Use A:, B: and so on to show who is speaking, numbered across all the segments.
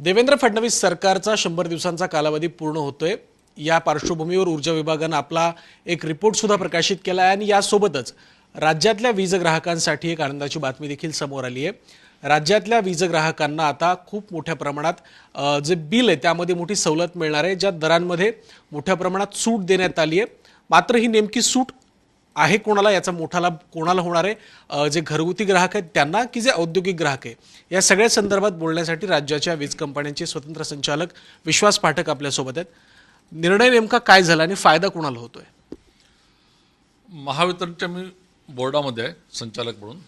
A: देवेंद्र फडणवीस सरकारचा शंभर दिवसांचा कालावधी पूर्ण होतोय. या पार्श्वभूमीवर ऊर्जा विभागानं आपला एक रिपोर्ट सुद्धा प्रकाशित केला आहे आणि यासोबतच राज्यातल्या वीज ग्राहकांसाठी एक आनंदाची बातमी देखील समोर आली आहे राज्यातल्या वीज ग्राहकांना आता खूप मोठ्या प्रमाणात जे बिल आहे त्यामध्ये मोठी सवलत मिळणार आहे ज्या दरांमध्ये मोठ्या प्रमाणात सूट देण्यात आली आहे मात्र ही नेमकी सूट आहे कोणाला याचा मोठा लाभ कोणाला होणार आहे? जे घरगुती ग्राहक आहेत त्यांना की जे औद्योगिक ग्राहक आहे? या सगळ्या संदर्भात बोलण्यासाठी राज्याच्या वीज कंपन्यांचे स्वतंत्र संचालक विश्वास पाठक आपल्यासोबत आहेत. निर्णय नेमका काय झाला आणि फायदा कोणाला होतोय?
B: महावितरणच्या मी बोर्डामध्ये आहे संचालक म्हणून.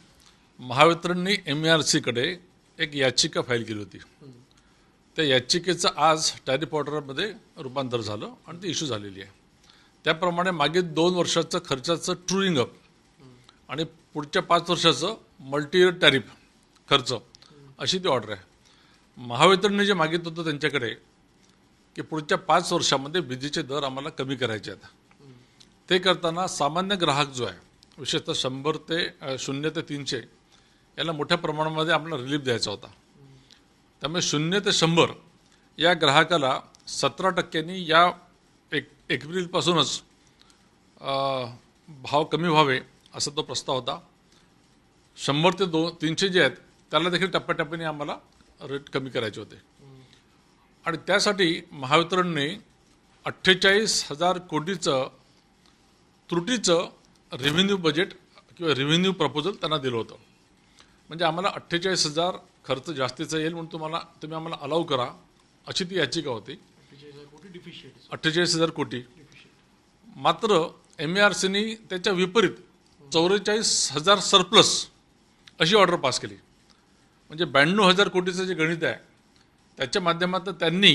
B: महावितरणने एम आर सीकडे एक याचिका फाईल केली होती. त्या याचिकेचं आज टॅरिफ ऑर्डरमध्ये रूपांतर झालं आणि ती इश्यू झालेली आहे. त्याप्रमाणे मागील दोन वर्षाचं खर्चाचं ट्रुईंग अप आणि पुढच्या पाच वर्षाचं मल्टी इयर टॅरिफ खर्च अशी ती ऑर्डर आहे. महावितरणने जे मागितलं होतं त्यांच्याकडे की पुढच्या पाच वर्षामध्ये विजेचे दर आम्हाला कमी करायचे आहेत. ते करताना सामान्य ग्राहक जो आहे विशेषतः शंभर ते शून्य ते तीनशे याला मोठ्या प्रमाणामध्ये आपला रिलीफ द्यायचा होता. त्यामुळे शून्य ते शंभर या ग्राहकाला सतरा टक्क्यांनी या एक एप्रिलपासूनच भाव कमी व्हावे असा तो प्रस्ताव होता. शंभर ते दोन तीनशे जे आहेत त्याला देखील टप्प्याटप्प्याने आम्हाला रेट कमी करायचे होते. आणि त्यासाठी महावितरणने अठ्ठेचाळीस हजार कोटीचं त्रुटीचं रेव्हेन्यू बजेट किंवा रेव्हेन्यू प्रपोजल त्यांना दिलं होतं. म्हणजे आम्हाला अठ्ठेचाळीस हजार खर्च जास्तीचा येईल म्हणून तुम्हाला तुम्ही आम्हाला अलाव करा अशी ती याचिका होती. अठ्ठेचाळीस हजार कोटी. मात्र एम आर सीनी त्याच्या विपरीत चौवेचाळीस हजार सरप्लस अशी ऑर्डर पास केली. म्हणजे ब्याण्णव हजार कोटीचं जे गणित आहे त्याच्या माध्यमातून त्यांनी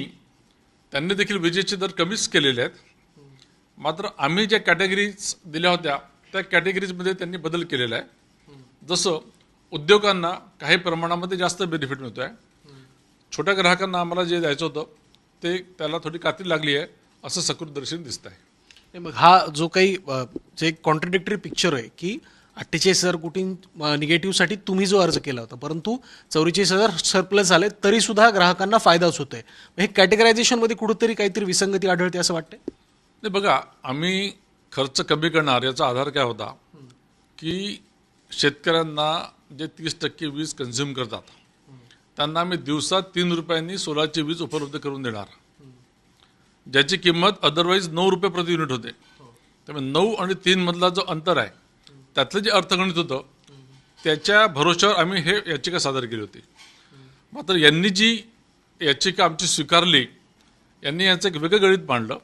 B: त्यांनी देखील विजेचे दर कमीच केलेले आहेत. मात्र आम्ही ज्या कॅटेगरीज दिल्या होत्या त्या कॅटेगरीजमध्ये त्यांनी बदल केलेला आहे. जसं उद्योगांना काही प्रमाणामध्ये जास्त बेनिफिट मिळतो आहे छोट्या ग्राहकांना आम्हाला जे द्यायचं होतं ते त्याला थोडी कात्री लागली आहे असं सकृत दर्शन दिसत आहे
A: नाही, मग हा जो काही जे कॉन्ट्रडिक्टरी पिक्चर आहे की अठ्ठेचाळीस हजार कोटी निगेटिव्हसाठी तुम्ही जो अर्ज केला होता परंतु चौवेचाळीस हजार सरप्लस झाले तरी सुद्धा ग्राहकांना फायदाच होतोय हे कॅटेगरायझेशनमध्ये कुठेतरी काहीतरी विसंगती आढळते असं वाटतंय?
B: नाही बघा आम्ही खर्च कमी करणार याचा आधार काय होता? की शेतकऱ्यांना जे तीस टक्के वीज कन्झ्युम करतात त्यांना आम्ही दिवसात तीन रुपयांनी सोलारची वीज उपलब्ध करून देणार. ज्याची किंमत अदरवाईज नऊ रुपये प्रति युनिट होते. त्यामुळे नऊ आणि तीन मधला जो अंतर आहे त्यातलं जे अर्थगणित होतं त्याच्या भरोश्यावर आम्ही हे याचिका सादर केली होती. मात्र यांनी जी याचिका आमची स्वीकारली यांनी यांचं एक वेगळं गणित मांडलं.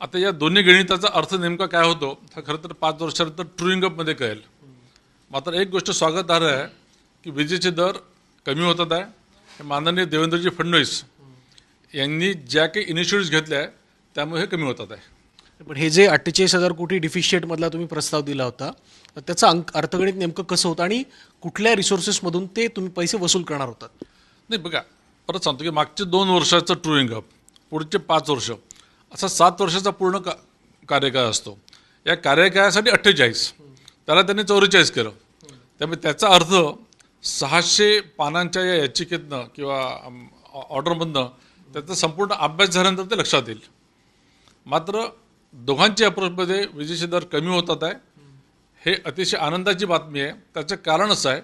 B: आता या दोन्ही गणिताचा अर्थ नेमका काय होतो हा खरं तर पाच वर्षानंतर ट्रुईंग अपमध्ये कळेल. मात्र एक गोष्ट स्वागतार्ह आहे की विजेचे दर कमी होतात आहे माननीय देवेंद्रजी फडणवीस यांनी ज्या काही इनिशिएटिव्ह घेतल्या त्यामुळे हे कमी होतात आहे.
A: पण हे जे अठ्ठेचाळीस हजार कोटी डिफिशिएट मधला तुम्ही प्रस्ताव दिला होता तर त्याचं अंक अर्थगणित नेमकं कसं होतं आणि कुठल्या रिसोर्सेसमधून ते तुम्ही पैसे वसूल करणार होतात
B: नाही बघा परत सांगतो की मागचे दोन वर्षाचं ट्रुईंग अप पुढचे पाच वर्ष असा सात वर्षाचा पूर्ण का कार्यकाळ असतो. या कार्यकाळासाठी अठ्ठेचाळीस त्याला त्यांनी चौवेचाळीस केलं. त्यामुळे त्याचा अर्थ सहाशे पानांच्या या याचिकेतनं किंवा ऑर्डरमधनं त्याचा संपूर्ण अभ्यास झाल्यानंतर ते लक्षात येईल. मात्र दोघांच्या अप्रोचमध्ये विजेचे दर कमी होतात आहे. हे अतिशय आनंदाची बातमी आहे. त्याचं कारण असं आहे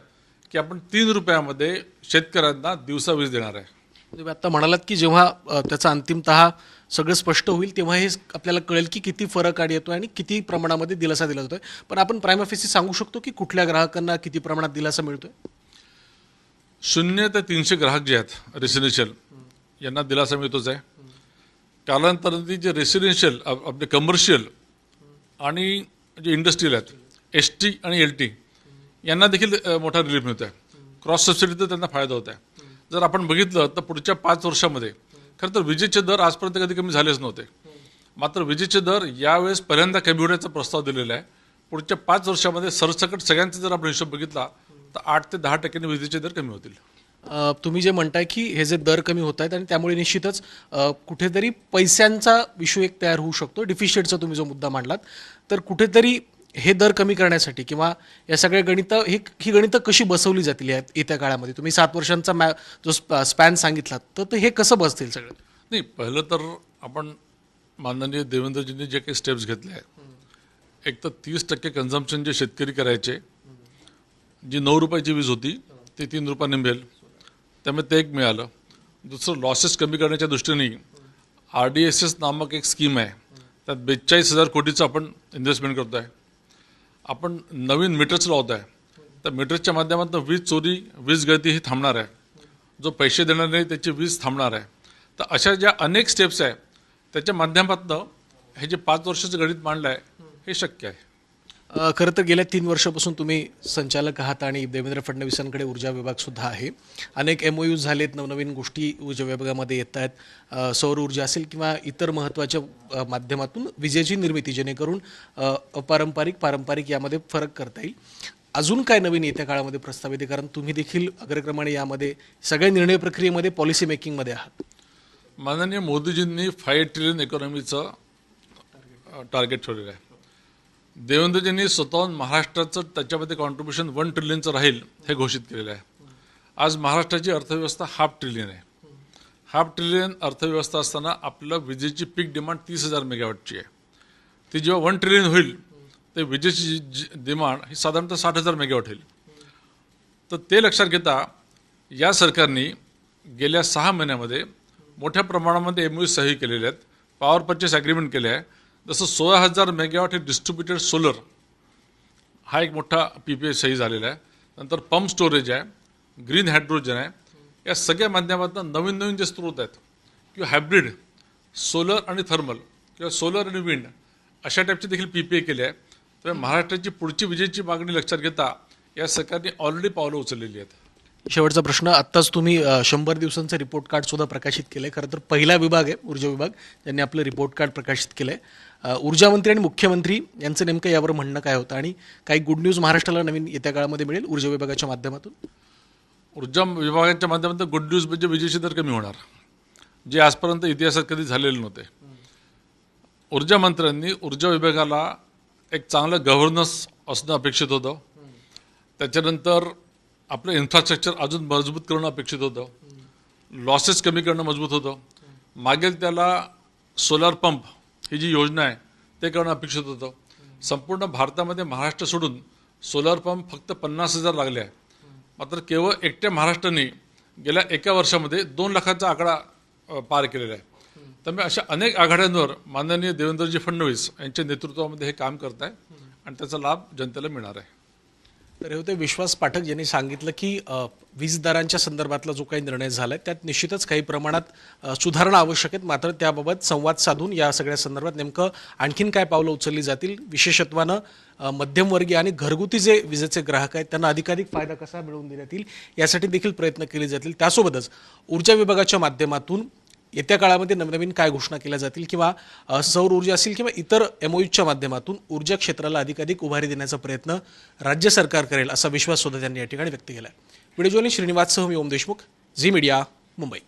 B: की आपण तीन रुपयामध्ये शेतकऱ्यांना दिवसा वीज देणार आहे.
A: म्हणजे तुम्ही आत्ता म्हणालात की जेव्हा त्याचा अंतिमत सगळं स्पष्ट होईल तेव्हा हे आपल्याला कळेल की किती फरक आड येतो आणि किती प्रमाणामध्ये दिलासा दिला जातोय. पण आपण प्राईम ऑफिसची सांगू शकतो की कुठल्या ग्राहकांना किती प्रमाणात दिलासा मिळतोय?
B: शून्य ते तीनशे ग्राहक जे आहेत रेसिडेन्शियल यांना दिलासा मिळतोच आहे. कालांतराने जे रेसिडेन्शियल आपले कमर्शियल आणि जे इंडस्ट्रियल आहेत एस टी आणि एल टी यांना देखील मोठा रिलीफ मिळतो आहे क्रॉस सबसिडीचा त्यांना फायदा होत आहे. जर आपण बघितलं तर पुढच्या पाच वर्षामध्ये खरं तर विजेचे दर आजपर्यंत कधी कमी झालेच नव्हते. मात्र विजेचे दर यावेळेस पहिल्यांदा कमी होण्याचा प्रस्ताव दिलेला आहे. पुढच्या पाच वर्षामध्ये सरसकट सगळ्यांचा जर आपण हिशोब बघितला तर आठ ते दहा टक्क्यांनी विजेचे दर कमी होतील.
A: तुम्ही जे म्हणताय की हे जे दर कमी होत आहेत आणि त्यामुळे निश्चितच कुठेतरी पैशांचा इश्यू एक तयार होऊ शकतो डिफिशिएटचा तुम्ही जो मुद्दा मांडलात. तर कुठेतरी हे दर कमी करण्यासाठी किंवा या सगळ्या गणितं ही ही गणितं कशी बसवली जातील या येत्या काळामध्ये? तुम्ही सात वर्षांचा मॅ जो स्पॅन सांगितला तर ते हे कसं बसतील सगळं?
B: नाही पहिलं तर आपण माननीय देवेंद्रजींनी जे काही स्टेप्स घेतले आहेत एक तर तीस टक्के कन्झम्पशन जे शेतकरी करायचे जी नऊ रुपयाची वीज होती ती तीन रुपयाने मिळेल. त्यामुळे ते एक मिळालं. दुसरं लॉसेस कमी करण्याच्या दृष्टीने आर डी एस एस नामक एक स्कीम आहे. त्यात बेचाळीस हजार कोटीचं आपण इन्व्हेस्टमेंट करतो आहे आपण नवीन मीटर्स लावत आहे तर मीटर्सच्या माध्यमातून वीज चोरी वीज गळती ही थांबणार आहे. जो पैसे देणार नाही त्याची वीज थांबणार आहे. तर अशा ज्या अनेक स्टेप्स आहे त्याच्या माध्यमातून हे जे पाच वर्षाचं गणित मांडलं आहे हे शक्य आहे.
A: खरं तर गेल्या तीन वर्षापासून तुम्ही संचालक आहात आणि देवेंद्र फडणवीसांकडे ऊर्जा विभाग सुद्धा आहे. अनेक एम ओ झालेत नवनवीन गोष्टी ऊर्जा विभागामध्ये येत आहेत. सौर ऊर्जा असेल किंवा इतर महत्त्वाच्या माध्यमातून विजेची निर्मिती जेणेकरून अपारंपरिक पारंपरिक यामध्ये फरक करता येईल. अजून काय नवीन येत्या काळामध्ये प्रस्तावित आहे? कारण तुम्ही देखील अग्रक्रमाने यामध्ये सगळ्या निर्णय प्रक्रियेमध्ये पॉलिसी मेकिंगमध्ये आहात.
B: माननीय मोदीजींनी फाईव्ह ट्रिलियन इकॉनॉमीचं टार्गेट ठेवलेलं आहे. देवेंद्रजींनी स्वतःहून महाराष्ट्राचं त्याच्यामध्ये कॉन्ट्रीब्युशन वन ट्रिलियनचं राहील हे घोषित केलेलं आहे. आज महाराष्ट्राची अर्थव्यवस्था हाफ ट्रिलियन आहे. हाफ ट्रिलियन अर्थव्यवस्था असताना आपलं विजेची पीक डिमांड तीस हजार मेगावॅटची आहे. ती जेव्हा वन ट्रिलियन होईल ते विजेची डिमांड ही साधारणतः साठ हजार मेगावॅट होईल. तर ते लक्षात घेता या सरकारने गेल्या सहा महिन्यामध्ये मोठ्या प्रमाणामध्ये एम सही केलेले आहेत. पॉवर परचेस ॲग्रीमेंट केले आहे. जसं सोळा हजार मेगावॉट हे डिस्ट्रीब्युटेड सोलर हा एक मोठा पी पी एस सही झालेला आहे. नंतर पंप स्टोरेज आहे ग्रीन हायड्रोजन आहे. या सगळ्या माध्यमातून नवीन नवीन जे स्रोत आहेत किंवा हायब्रिड सोलर आणि थर्मल किंवा सोलर आणि विंड अशा टाईपचे देखील पी पी ए केले आहे. तर महाराष्ट्राची पुढची विजेची मागणी लक्षात घेता या सरकारने ऑलरेडी पावलं उचललेली आहेत.
A: शेवटचा प्रश्न आत्ताच तुम्ही शंभर दिवसांचं रिपोर्ट कार्ड सुद्धा प्रकाशित केलंय. खरं तर पहिला विभाग आहे ऊर्जा विभाग. त्यांनी आपलं रिपोर्ट कार्ड प्रकाशित केलंय. अ, ऊर्जा मंत्री आणि मुख्यमंत्री यांचं नेमकं यावर म्हणणं काय होतं? आणि काही गुड न्यूज महाराष्ट्राला नवीन येत्या काळामध्ये मिळेल ऊर्जा विभागाच्या माध्यमातून?
B: ऊर्जा विभागाच्या माध्यमातून गुड न्यूज म्हणजे विजेचे दर कमी होणार. जे आजपर्यंत इतिहासात कधी झालेले नव्हते. ऊर्जा मंत्र्यांनी ऊर्जा विभागाला एक चांगलं गव्हर्नन्स असणं अपेक्षित होतं. त्याच्यानंतर आपलं इन्फ्रास्ट्रक्चर अजून मजबूत करणं अपेक्षित होतं. लॉसेस कमी करणं मजबूत होतं. मागेल त्याला सोलार पंप ही जी योजना आहे ते करणं अपेक्षित होतं. संपूर्ण भारतामध्ये महाराष्ट्र सोडून सोलार पंप फक्त पन्नास हजार लागले आहे. मात्र केवळ एकट्या महाराष्ट्राने गेल्या एका वर्षामध्ये दोन लाखाचा आकडा पार केलेला आहे. त्यामुळे अशा अनेक आघाड्यांवर माननीय देवेंद्रजी फडणवीस यांच्या नेतृत्वामध्ये हे काम करत आहे आणि त्याचा लाभ जनतेला मिळणार आहे.
A: तर हे होते विश्वास पाठक यांनी सांगितलं की वीज दरांच्या संदर्भातला जो काही निर्णय झाला आहे त्यात निश्चितच काही प्रमाणात सुधारणा आवश्यक आहेत. मात्र त्याबाबत संवाद साधून या सगळ्या संदर्भात नेमकं आणखीन काय पावलं उचलली जातील विशेषत्वानं मध्यमवर्गीय आणि घरगुती जे विजेचे ग्राहक आहेत त्यांना अधिकाधिक फायदा कसा मिळवून देण्यात येईल यासाठी देखील प्रयत्न केले जातील. त्यासोबतच ऊर्जा विभागाच्या माध्यमातून येत्या काळामध्ये नवनवीन काय घोषणा केल्या जातील किंवा सौर ऊर्जा असेल किंवा इतर एमओयूच्या माध्यमातून ऊर्जा क्षेत्राला अधिकाधिक उभारी देण्याचा प्रयत्न राज्य सरकार करेल असा विश्वास सुद्धा त्यांनी या ठिकाणी व्यक्त केला आहे व्हिडिओ श्रीनिवाससह मी ओम देशमुख झी मीडिया मुंबई.